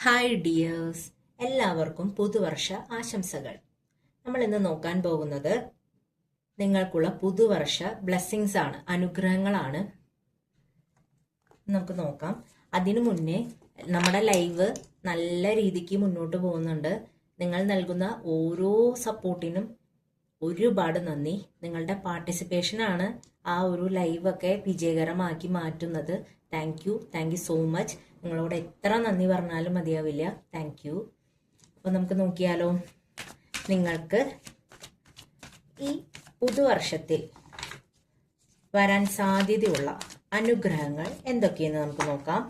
Hi dears എല്ലാവർക്കും പുതുവർഷ ആശംസകൾ. നമ്മൾ ഇന്ന് നോക്കാൻ പോകുന്നത് നിങ്ങൾക്കുള്ള പുതുവർഷ ബ്ലെസ്സിങ്സ് ആണ് അനുഗ്രഹങ്ങളാണ്. നമുക്ക് നോക്കാം. അതിനു മുന്നേ നമ്മുടെ ലൈവ് നല്ല രീതിക്ക് മുന്നോട്ട് പോകുന്നുണ്ട്. നിങ്ങൾ നൽകുന്ന ഓരോ സപ്പോർട്ടിനും ഒരുപാട് നന്ദി. നിങ്ങളുടെ പാർട്ടിസിപ്പേഷൻ ആണ് ആ ഒരു ലൈവൊക്കെ വിജയകരമാക്കി മാറ്റുന്നത്. Thank you thank you so much നിങ്ങളോട് എത്ര നന്ദി പറഞ്ഞാലും മതിയാവില്ല. താങ്ക് യു അപ്പോൾ നമുക്ക് നോക്കിയാലോ. നിങ്ങൾക്ക് ഈ പുതുവർഷത്തിൽ വരാൻ സാധ്യതയുള്ള അനുഗ്രഹങ്ങൾ എന്തൊക്കെയെന്ന് നമുക്ക് നോക്കാം.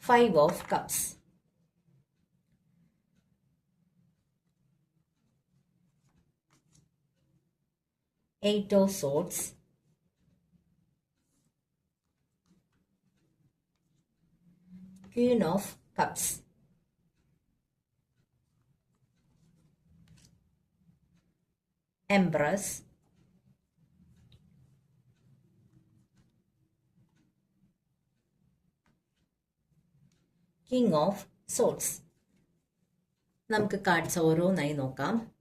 Five of Cups. Eight of Swords. Queen of Cups. Empress king of swords. നമുക്ക് കാർഡ്സ് ഓരോന്നായി നോക്കാം.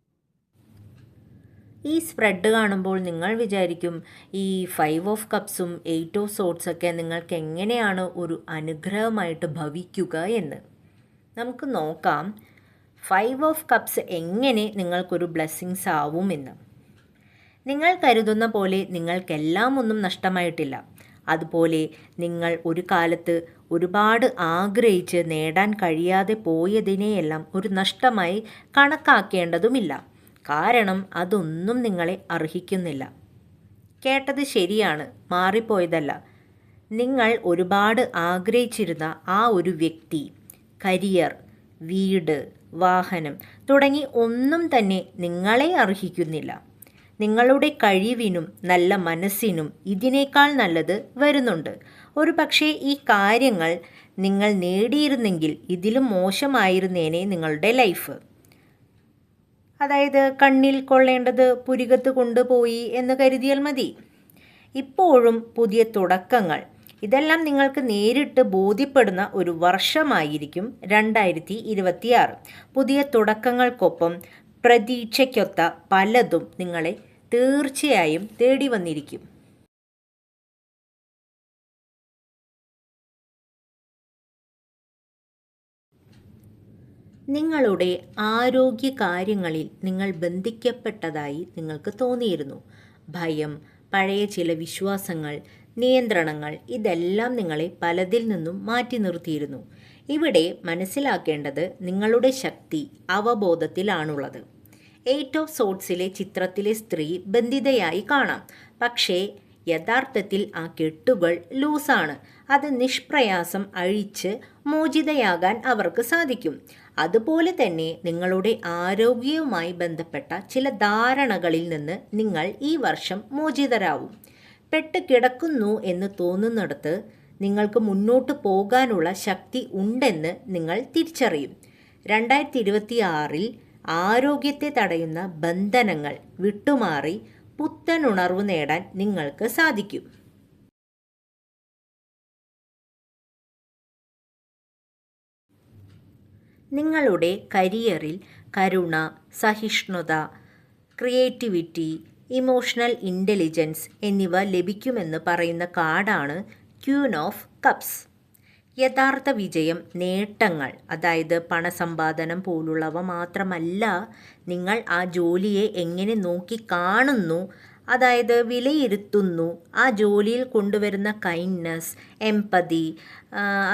ഈ സ്പ്രെഡ് കാണുമ്പോൾ നിങ്ങൾ വിചാരിക്കും ഈ ഫൈവ് ഓഫ് കപ്സും എയ്റ്റ് ഓഫ് സോട്ട്സ് ഒക്കെ നിങ്ങൾക്ക് എങ്ങനെയാണ് ഒരു അനുഗ്രഹമായിട്ട് ഭവിക്കുക എന്ന്. നമുക്ക് നോക്കാം. ഫൈവ് ഓഫ് കപ്സ് എങ്ങനെ നിങ്ങൾക്കൊരു ബ്ലെസ്സിങ്സ് ആവുമെന്ന്. നിങ്ങൾ കരുതുന്ന പോലെ നിങ്ങൾക്കെല്ലാം ഒന്നും നഷ്ടമായിട്ടില്ല. അതുപോലെ നിങ്ങൾ ഒരു കാലത്ത് ഒരുപാട് ആഗ്രഹിച്ച് നേടാൻ കഴിയാതെ പോയതിനെയെല്ലാം ഒരു നഷ്ടമായി കണക്കാക്കേണ്ടതുമില്ല. കാരണം അതൊന്നും നിങ്ങളെ അർഹിക്കുന്നില്ല. കേട്ടത് ശരിയാണ് മാറിപ്പോയതല്ല. നിങ്ങൾ ഒരുപാട് ആഗ്രഹിച്ചിരുന്ന ആ ഒരു വ്യക്തി കരിയർ വീട് വാഹനം തുടങ്ങി ഒന്നും തന്നെ നിങ്ങളെ അർഹിക്കുന്നില്ല. നിങ്ങളുടെ കഴിവിനും നല്ല മനസ്സിനും ഇതിനേക്കാൾ നല്ലത് വരുന്നുണ്ട്. ഒരു പക്ഷേ ഈ കാര്യങ്ങൾ നിങ്ങൾ നേടിയിരുന്നെങ്കിൽ ഇതിലും മോശമായിരുന്നേനെ നിങ്ങളുടെ ലൈഫ്. അതായത് കണ്ണിൽ കൊള്ളേണ്ടത് പുരികത്ത് കൊണ്ടുപോയി എന്ന് കരുതിയാൽ മതി. ഇപ്പോഴും പുതിയ തുടക്കങ്ങൾ. ഇതെല്ലാം നിങ്ങൾക്ക് നേരിട്ട് ബോധ്യപ്പെടുന്ന ഒരു വർഷമായിരിക്കും രണ്ടായിരത്തി ഇരുപത്തിയാറ് പുതിയ തുടക്കങ്ങൾക്കൊപ്പം പ്രതീക്ഷയ്ക്കൊത്ത പലതും നിങ്ങളെ തീർച്ചയായും തേടി വന്നിരിക്കും. നിങ്ങളുടെ ആരോഗ്യ കാര്യങ്ങളിൽ നിങ്ങൾ ബന്ധിക്കപ്പെട്ടതായി നിങ്ങൾക്ക് തോന്നിയിരുന്നു. ഭയം പഴയ ചില വിശ്വാസങ്ങൾ നിയന്ത്രണങ്ങൾ ഇതെല്ലാം നിങ്ങളെ പലതിൽ നിന്നും മാറ്റി നിർത്തിയിരുന്നു. ഇവിടെ മനസ്സിലാക്കേണ്ടത് നിങ്ങളുടെ ശക്തി അവബോധത്തിലാണുള്ളത്. എയ്റ്റ് ഓഫ് സോട്ട്സിലെ ചിത്രത്തിലെ സ്ത്രീ ബന്ധിതയായി കാണാം. പക്ഷേ യഥാർത്ഥത്തിൽ ആ കെട്ടുകൾ ലൂസാണ്. അത് നിഷ്പ്രയാസം അഴിച്ച് മോചിതയാകാൻ അവർക്ക് സാധിക്കും. അതുപോലെ തന്നെ നിങ്ങളുടെ ആരോഗ്യവുമായി ബന്ധപ്പെട്ട ചില ധാരണകളിൽ നിന്ന് നിങ്ങൾ ഈ വർഷം മോചിതരാവും. പെട്ട് കിടക്കുന്നു എന്ന് തോന്നുന്നിടത്ത് നിങ്ങൾക്ക് മുന്നോട്ട് പോകാനുള്ള ശക്തി ഉണ്ടെന്ന് നിങ്ങൾ തിരിച്ചറിയും. രണ്ടായിരത്തി ഇരുപത്തി ആരോഗ്യത്തെ തടയുന്ന ബന്ധനങ്ങൾ വിട്ടുമാറി പുത്തനുണർവ് നേടാൻ നിങ്ങൾക്ക് സാധിക്കും. നിങ്ങളുടെ കരിയറിൽ കരുണ സഹിഷ്ണുത ക്രിയേറ്റിവിറ്റി ഇമോഷണൽ ഇന്റലിജൻസ് എന്നിവ ലഭിക്കുമെന്ന് പറയുന്ന കാർഡാണ് ക്യൂൻ ഓഫ് കപ്സ്. യഥാർത്ഥ വിജയം നേട്ടങ്ങൾ അതായത് പണസമ്പാദനം പോലുള്ളവ മാത്രമല്ല നിങ്ങൾ ആ ജോലിയെ എങ്ങനെ നോക്കി കാണുന്നു അതായത് വിലയിരുത്തുന്നു ആ ജോലിയിൽ കൊണ്ടുവരുന്ന കൈൻഡ്നസ് എംപതി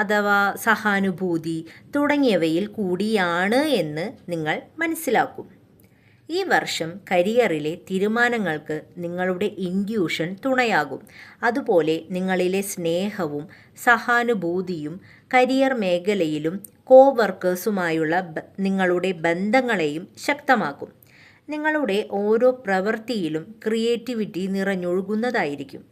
അഥവാ സഹാനുഭൂതി തുടങ്ങിയവയിൽ കൂടിയാണ് എന്ന് നിങ്ങൾ മനസ്സിലാക്കും. ഈ വർഷം കരിയറിലെ തീരുമാനങ്ങൾക്ക് നിങ്ങളുടെ ഇൻഡ്യൂഷൻ തുണയാകും. അതുപോലെ നിങ്ങളിലെ സ്നേഹവും സഹാനുഭൂതിയും കരിയർ മേഖലയിലും കോവർക്കേഴ്സുമായുള്ള നിങ്ങളുടെ ബന്ധങ്ങളെയും ശക്തമാക്കും. നിങ്ങളുടെ ഓരോ പ്രവൃത്തിയിലും ക്രിയേറ്റിവിറ്റി നിറഞ്ഞൊഴുകുന്നതായിരിക്കും.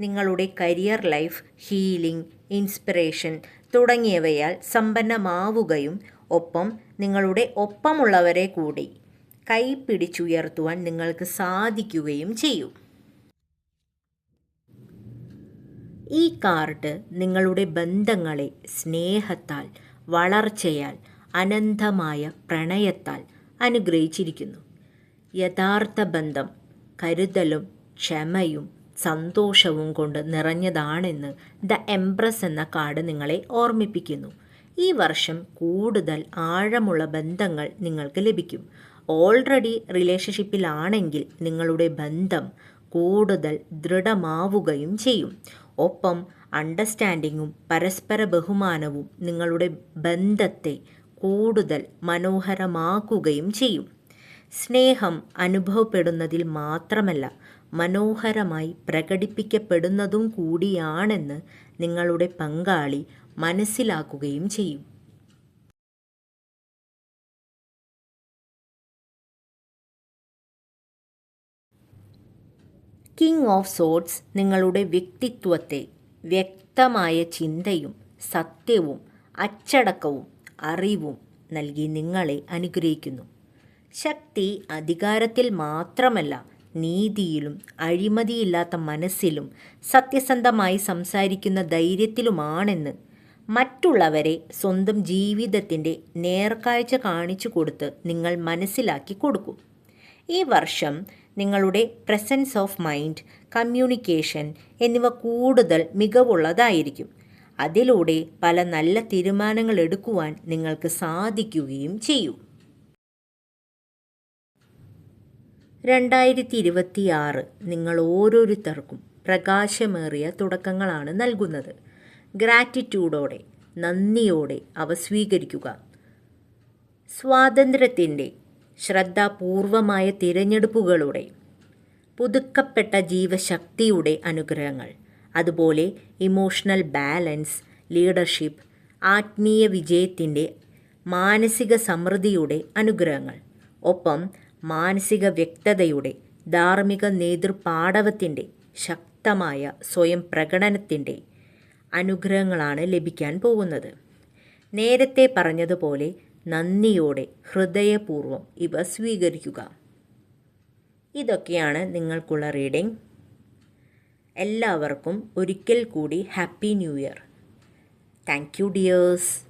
നിങ്ങളുടെ കരിയർ ലൈഫ് ഹീലിംഗ് ഇൻസ്പിറേഷൻ തുടങ്ങിയവയാൽ സമ്പന്നമാവുകയും ഒപ്പം നിങ്ങളുടെ ഒപ്പമുള്ളവരെ കൂടി കൈ പിടിച്ചുയർത്തുവാൻ നിങ്ങൾക്ക് സാധിക്കുകയും ചെയ്യും. ഈ കാർഡ് നിങ്ങളുടെ ബന്ധങ്ങളെ സ്നേഹത്താൽ വളർച്ചയാൽ അനന്തമായ പ്രണയത്താൽ അനുഗ്രഹിച്ചിരിക്കുന്നു. യഥാർത്ഥ ബന്ധം കരുതലും ക്ഷമയും സന്തോഷവും കൊണ്ട് നിറഞ്ഞതാണെന്ന് ദ എംപ്രസ് എന്ന കാർഡ് നിങ്ങളെ ഓർമ്മിപ്പിക്കുന്നു. ഈ വർഷം കൂടുതൽ ആഴമുള്ള ബന്ധങ്ങൾ നിങ്ങൾക്ക് ലഭിക്കും. ഓൾറെഡി റിലേഷൻഷിപ്പിലാണെങ്കിൽ നിങ്ങളുടെ ബന്ധം കൂടുതൽ ദൃഢമാവുകയും ചെയ്യും. ഒപ്പം അണ്ടർസ്റ്റാൻഡിങ്ങും പരസ്പര ബഹുമാനവും നിങ്ങളുടെ ബന്ധത്തെ കൂടുതൽ മനോഹരമാക്കുകയും ചെയ്യും. സ്നേഹം അനുഭവപ്പെടുന്നതിൽ മാത്രമല്ല മനോഹരമായി പ്രകടിപ്പിക്കപ്പെടുന്നതും കൂടിയാണെന്ന് നിങ്ങളുടെ പങ്കാളി മനസ്സിലാക്കുകയും ചെയ്യും. കിങ് ഓഫ് സോഡ്സ് നിങ്ങളുടെ വ്യക്തിത്വത്തെ വ്യക്തമായ ചിന്തയും സത്യവും അച്ചടക്കവും അറിവും നൽകി നിങ്ങളെ അനുഗ്രഹിക്കുന്നു. ശക്തി അധികാരത്തിൽ മാത്രമല്ല നീതിയിലും അഴിമതിയില്ലാത്ത മനസ്സിലും സത്യസന്ധമായി സംസാരിക്കുന്ന ധൈര്യത്തിലുമാണെന്ന് മറ്റുള്ളവരെ സ്വന്തം ജീവിതത്തിന്റെ നേർക്കാഴ്ച കാണിച്ചു കൊടുത്ത് നിങ്ങൾ മനസ്സിലാക്കി കൊടുക്കും. ഈ വർഷം നിങ്ങളുടെ പ്രസൻസ് ഓഫ് മൈൻഡ് കമ്മ്യൂണിക്കേഷൻ എന്നിവ കൂടുതൽ മികവുള്ളതായിരിക്കും. അതിലൂടെ പല നല്ല തീരുമാനങ്ങൾ എടുക്കുവാൻ നിങ്ങൾക്ക് സാധിക്കുകയും ചെയ്യും. രണ്ടായിരത്തി ഇരുപത്തിയാറ് നിങ്ങൾ ഓരോരുത്തർക്കും പ്രകാശമേറിയ തുടക്കങ്ങളാണ് നൽകുന്നത്. ഗ്രാറ്റിറ്റ്യൂഡോടെ നന്ദിയോടെ അവ സ്വീകരിക്കുക. സ്വാതന്ത്ര്യത്തിന്റെ ശ്രദ്ധാപൂർവമായ തിരഞ്ഞെടുപ്പുകളുടെ പുതുക്കപ്പെട്ട ജീവശക്തിയുടെ അനുഗ്രഹങ്ങൾ അതുപോലെ ഇമോഷണൽ ബാലൻസ് ലീഡർഷിപ്പ് ആത്മീയ വിജയത്തിന്റെ മാനസിക സമൃദ്ധിയുടെ അനുഗ്രഹങ്ങൾ ഒപ്പം മാനസിക വ്യക്തതയുടെ ധാർമ്മിക നേതൃപാടവത്തിന്റെ ശക്തമായ സ്വയം പ്രകടനത്തിന്റെ അനുഗ്രഹങ്ങളാണ് ലഭിക്കാൻ പോകുന്നത്. നേരത്തെ പറഞ്ഞതുപോലെ നന്ദിയോടെ ഹൃദയപൂർവം ഇവ സ്വീകരിക്കുക. ഇതൊക്കെയാണ് നിങ്ങൾക്കുള്ള റീഡിംഗ്. എല്ലാവർക്കും ഒരിക്കൽ കൂടി happy new year. Thank you dears.